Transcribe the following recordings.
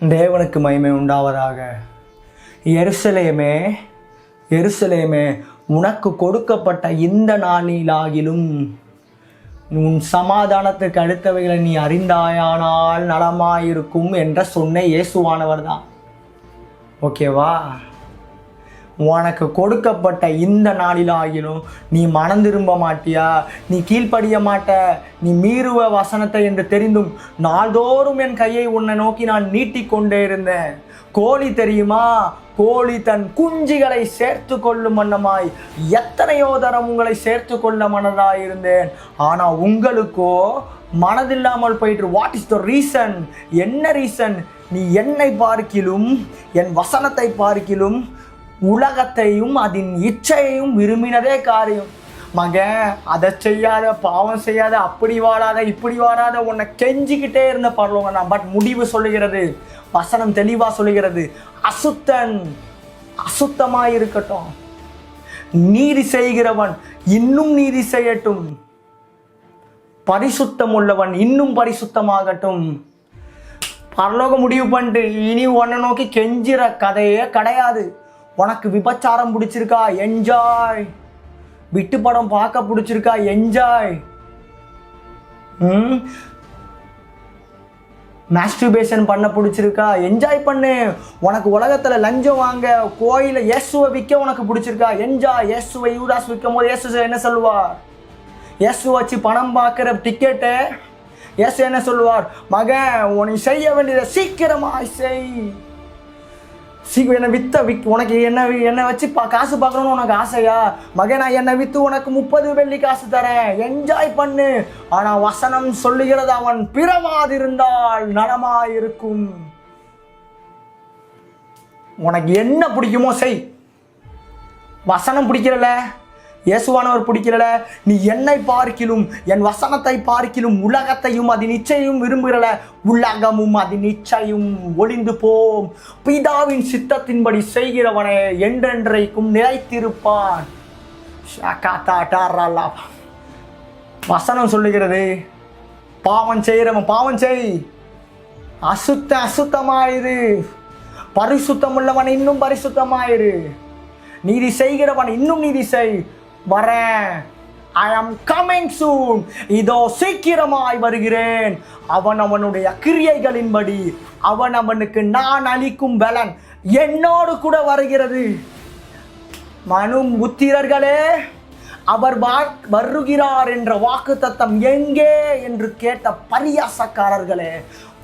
தேவனுக்கு மகிமை உண்டாவதாக. எருசலேமே எருசலேமே உனக்கு கொடுக்கப்பட்ட இந்த நாளிலாகிலும் உன் சமாதானத்துக்கு அடுத்தவைகளை நீ அறிந்தாயானால் நலமாயிருக்கும் என்ற சொன்ன இயேசுவானவர் தான் ஓகேவா உனக்கு கொடுக்கப்பட்ட இந்த நாளிலாகிலும் நீ மனம் திரும்ப மாட்டியா? நீ கீழ்ப்படிய மாட்ட. நீ மீறுவ வசனத்தை என்று தெரிந்தும் நாள்தோறும் என் கையை உன்னை நோக்கி நான் நீட்டிக்கொண்டே இருந்தேன். கோழி தெரியுமா? கோழி தன் குஞ்சுகளை சேர்த்து கொள்ளும் வண்ணமாய் எத்தனையோ தரம் உங்களை சேர்த்து கொள்ள மனதாக இருந்தேன். ஆனால் உங்களுக்கோ மனதில்லாமல் போயிட்டு வாட் இஸ் த ரீசன் என்ன ரீசன் நீ என்னை பார்க்கிலும் என் வசனத்தை பார்க்கிலும் உலகத்தையும் அதன் இச்சையையும் விரும்பினதே காரியம். மகன் அதை செய்யாத பாவம் செய்யாத அப்படி வாழாத இப்படி வாழாத உன்னை கெஞ்சிக்கிட்டே இருந்த பரலோங்க நான் பட் முடிவு சொல்லுகிறது வசனம் தெளிவாக சொல்லுகிறது அசுத்தன் அசுத்தமாக இருக்கட்டும். நீதி செய்கிறவன் இன்னும் நீதி செய்யட்டும். பரிசுத்தம் உள்ளவன் இன்னும் பரிசுத்தமாகட்டும். பரலோகம் முடிவு பண்ணிட்டு இனி உன்னை நோக்கி கெஞ்சிற கதையே கிடையாது. உனக்கு விபச்சாரம் பிடிச்சிருக்கா? என்ஜாய் விட்டு படம் பார்க்க பிடிச்சிருக்கா? என்ஜாய் ம்? பண்ண பிடிச்சிருக்கா? என்ஜாய் பண்ணு. உனக்கு உலகத்தில் லஞ்சம் வாங்க கோயிலில் இயேசுவை விற்க உனக்கு பிடிச்சிருக்கா? என்ஜாய் இயேசுவை யூதாஸ் விற்கும் போது இயேசு என்ன சொல்லுவார்? இயேசு வச்சு பணம் பார்க்குற டிக்கெட்டு இயேசு என்ன சொல்லுவார்? மகன் உனக்கு செய்ய வேண்டியதை சீக்கிரமாக செய். சீக்கிரம் என்னை வித்த விக் உனக்கு என்ன என்னை வச்சு பா காசு பார்க்கணும்னு உனக்கு ஆசையா? மகன் நான் என்னை விற்று உனக்கு முப்பது வெள்ளி காசு தரேன். என்ஜாய் பண்ணு. ஆனால் வசனம் சொல்லுகிறது அவன் பிறவாதிருந்தால் நலமாயிருக்கும். உனக்கு என்ன பிடிக்குமோ செய். வசனம் பிடிக்கிறல இயேசுவானவர் பிடிக்கிறல நீ என்னை பார்க்கிலும் என் வசனத்தை பார்க்கிலும் உலகத்தையும் அது நிச்சயம் விரும்புகிறல? உலகமும் அது நிச்சயம் ஒளிந்து போம். பிதாவின் சித்தத்தின்படி செய்கிறவனே என்றென்றைக்கும் நிலைத்திருப்பான். வசனம் சொல்லுகிறது. பாவம் செய்கிறவன் பாவம் செய். அசுத்த அசுத்தமாயிரு. பரிசுத்தம் உள்ளவன் இன்னும் பரிசுத்தமாயிரு. நீதி செய்கிறவன் இன்னும் நீதி செய். வரேன் ஐ ஆம் கமிங் சூன் இதோ சீக்கிரமாய் வருகிறேன். அவன் அவனுடைய கிரியைகளின்படி அவன் அவனுக்கு நான் அளிக்கும் பலன் என்னோடு கூட வருகிறது. மனு புத்திரர்களே அவர் வருகிறார் என்ற வாக்கு தத்தம் எங்கே என்று கேட்ட பரியாசக்காரர்களே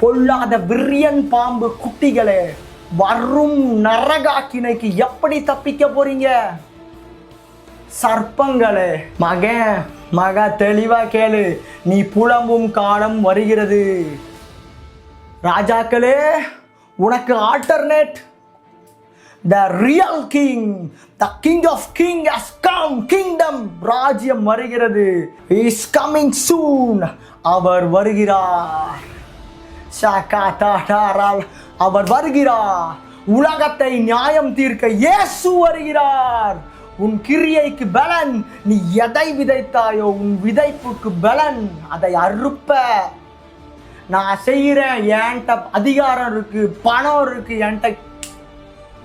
பொல்லாத விரியன் பாம்பு குட்டிகளே வரும் நரகாக்கினைக்கு எப்படி தப்பிக்க போறீங்க? சர்ப்பங்களே. மகன் மக தெளிவா கேளு. நீ புலம்பும் காலம் வருகிறது. ராஜாக்களே உனக்கு alternate the real king the king of king has come kingdom ராஜ்யம் வருகிறது. இஸ் கமிங் சூன் அவர் வருகிறார். அவர் வருகிறார். உலகத்தை நியாயம் தீர்க்க இயேசு வருகிறார். உன் கிரியைக்கு பலன். நீ எதை விதைத்தாயோ உன் விதைப்புக்கு பலன். அதை அறுப்ப. நான் செய்கிறேன் என்கிட்ட அதிகாரம் இருக்கு பணம் இருக்கு என்கிட்ட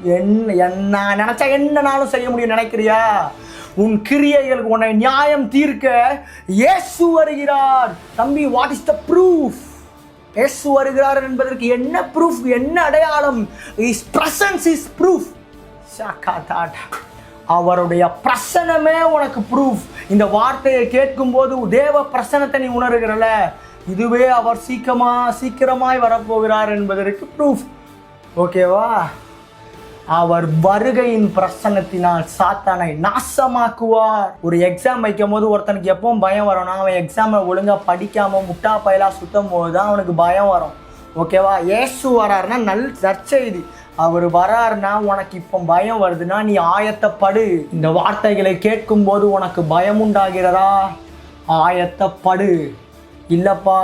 என்ன என்ன நினைச்சா என்னனாலும் செய்ய முடியும் நினைக்கிறியா? உன் கிரியைகள் உன்னை நியாயம் தீர்க்க இயேசு வருகிறார். தம்பி வாட் இஸ் த ப்ரூஃப் இயேசு வருகிறார் என்பதற்கு என்ன ப்ரூஃப் என்ன அடையாளம்? இஸ் பிரசன்ஸ் இஸ் ப்ரூஃப் அவருடைய பிரசனமே உனக்கு ப்ரூஃப் இந்த வார்த்தையை கேட்கும்போது தேவ பிரசனத்தை நீ உணர்கிறல. இதுவே அவர் சீக்கிரமா சீக்கிரமாய் வரப்போகிறார் என்பதற்கு ப்ரூஃப் ஓகேவா அவர் வருகையின் பிரசன்னத்தினால் சாத்தானை நாசமாக்குவார். ஒரு எக்ஸாம் வைக்கும் போது ஒருத்தனுக்கு எப்பவும் பயம் வரும்னா அவன் எக்ஸாமை ஒழுங்காக படிக்காமல் முட்டா பயலாக சுத்தும் போது தான் அவனுக்கு பயம் வரும். ஓகேவா ஏசு வராருன்னா நல் நற்செய்தி அவர் வராருன்னா உனக்கு இப்போ பயம் வருதுன்னா நீ ஆயத்தப்படு. இந்த வார்த்தைகளை கேட்கும்போது உனக்கு பயம் உண்டாகிறதா? ஆயத்தப்படு. இல்லைப்பா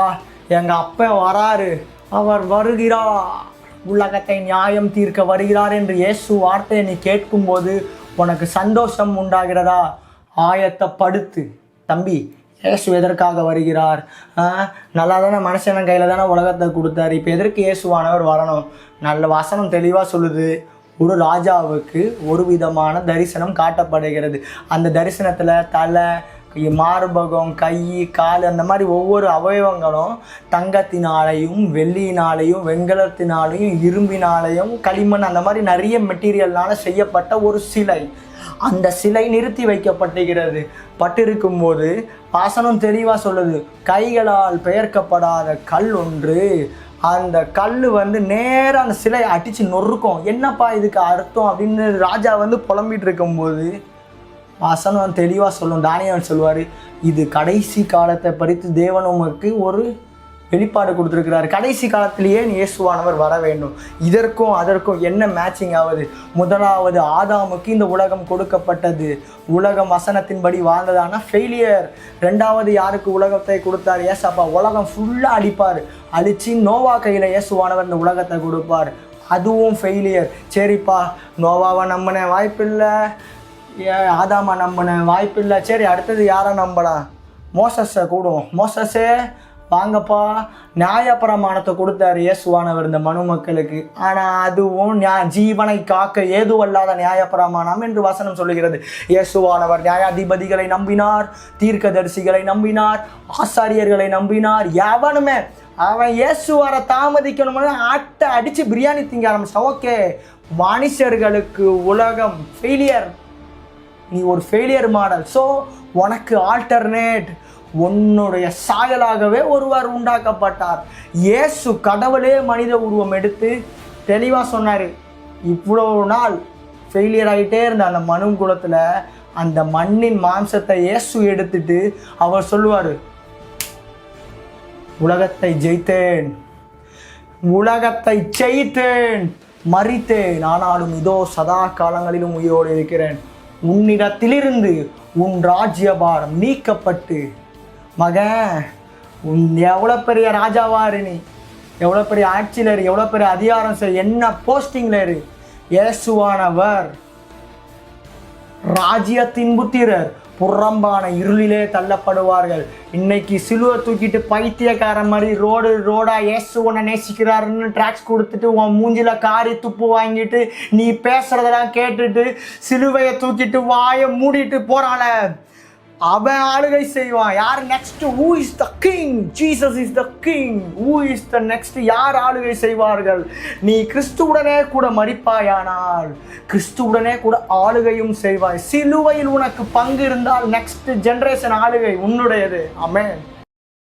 எங்கள் அப்பா வராரு. அவர் வருகிறார். உலகத்தை நியாயம் தீர்க்க வருகிறார் என்று இயேசு வார்த்தையை நீ கேட்கும்போது உனக்கு சந்தோஷம் உண்டாகிறதா? ஆயத்தப்படுத்து. தம்பி இயேசு எதற்காக வருகிறார்? நல்லா தானே மனுஷன் கையில் தானே உலகத்தை கொடுத்தார். இப்போ எதற்கு இயேசுவானவர் வரணும்? நல்ல வசனம் தெளிவாக சொல்லுது. ஒரு ராஜாவுக்கு ஒரு விதமான தரிசனம் காட்டப்படுகிறது. அந்த தரிசனத்தில் தலை மார்பகம் கை கால் அந்த மாதிரி ஒவ்வொரு அவயவங்களும் தங்கத்தினாலையும் வெள்ளியினாலையும் வெங்கலத்தினாலையும் இரும்பினாலையும் களிமண் அந்த மாதிரி நிறைய மெட்டீரியல்னால செய்யப்பட்ட ஒரு சிலை. அந்த சிலை நிறுத்தி வைக்கப்பட்டுகிறது பட்டிருக்கும் போது வாசனம் தெளிவாக சொல்லுது. கைகளால் பெயர்க்கப்படாத கல் ஒன்று. அந்த கல் வந்து நேராக அந்த சிலையை அடித்து நொறுக்கும். என்னப்பா இதுக்கு அர்த்தம் அப்படின்னு ராஜா வந்து புலம்பிட்டு இருக்கும்போது வசனம் தெளிவாக சொல்லும். தானியவன் சொல்லுவார் இது கடைசி காலத்தை பறித்து தேவன் உமக்கு ஒரு வெளிப்பாடு கொடுத்துருக்கிறார். கடைசி காலத்திலேயே இயேசுவானவர் வர வேண்டும். இதற்கும் அதற்கும் என்ன மேட்சிங் ஆகுது முதலாவது ஆதாமுக்கு இந்த உலகம் கொடுக்கப்பட்டது. உலகம் வசனத்தின்படி வாழ்ந்ததான ஃபெயிலியர் ரெண்டாவது யாருக்கு உலகத்தை கொடுத்தார்? ஏசப்பா உலகம் ஃபுல்லாக அழிப்பார் அழிச்சு நோவா கையில் இயேசுவானவர் இந்த உலகத்தை கொடுப்பார். அதுவும் ஃபெயிலியர் சரிப்பா நோவாவை நம்பின வாய்ப்பில்லை. ஏ ஆதாமா நம்பின வாய்ப்பில்லை. சரி அடுத்தது யாரை நம்பலாம்? மோசஸை கூடும் மோசஸே வாங்கப்பா நியாயப்பிரமாணத்தை கொடுத்தாரு இயேசுவானவர் இந்த மனு மக்களுக்கு. ஆனால் அதுவும் நியா ஜீவனை காக்க ஏதுவல்லாத நியாயப்பிரமாணம் என்று வசனம் சொல்லுகிறது. இயேசுவானவர் நியாயாதிபதிகளை நம்பினார் தீர்க்கதரிசிகளை நம்பினார் ஆசாரியர்களை நம்பினார். எவனுமே அவன் இயேசு வர தாமதிக்கணும்னு ஆட்டை அடித்து பிரியாணி திங்க ஆரம்பிச்சான் ஓகே மனுஷர்களுக்கு உலகம் ஃபெயிலியர் நீ ஒரு ஃபெயிலியர் மாடல் ஸோ உனக்கு ஆல்டர்னேட் உன்னுடைய சாயலாகவே ஒருவர் உண்டாக்கப்பட்டார். இயேசு கடவுளே மனித உருவம் எடுத்து தெளிவாக சொன்னார் இவ்வளோ நாள் ஃபெயிலியர் ஆகிட்டே இருந்த அந்த மனு குலத்தில் அந்த மண்ணின் மாம்சத்தை இயேசு எடுத்துட்டு அவர் சொல்லுவார் உலகத்தை ஜெயித்தேன் உலகத்தை ஜெயித்தேன் மறித்தேன் ஆனாலும் இதோ சதா காலங்களிலும் உயிரோடு இருக்கிறேன். உன்னிடத்திலிருந்து உன் ராஜ்யபாரம் நீக்கப்பட்டு மகன் உன் எவ்வளோ பெரிய ராஜாவாரு நீ. எவ்வளோ பெரிய ஆட்சியில் இரு எவ்வளோ பெரிய அதிகாரம் செய் என்ன போஸ்டிங்கில் இரு. இயேசுவானவர் ராஜ்யத்தின் புத்திரர் புறம்பான இருளிலே தள்ளப்படுவார்கள். இன்னைக்கு சிலுவை தூக்கிட்டு பைத்தியக்காரன் மாதிரி ரோடு ரோடா இயேசு உன்னை நேசிக்கிறாருன்னு ட்ராக்ஸ் கொடுத்துட்டு உன் மூஞ்சில காரி துப்பு வாங்கிட்டு நீ பேசுறதெல்லாம் கேட்டுட்டு சிலுவையை தூக்கிட்டு வாயை மூடிட்டு போகிறாள அவன் ஆளுகை செய்வான். யார் next who is the king Jesus is the king who is the next யார் ஆளுகை செய்வார்கள்? நீ கிறிஸ்துவுடனே கூட மறிப்பாயானால் கிறிஸ்துவுடனே கூட ஆளுகையும் செய்வாய். சிலுவையில் உனக்கு பங்கு இருந்தால் நெக்ஸ்ட் ஜென்ரேஷன் ஆளுகை உன்னுடையது. அமேன்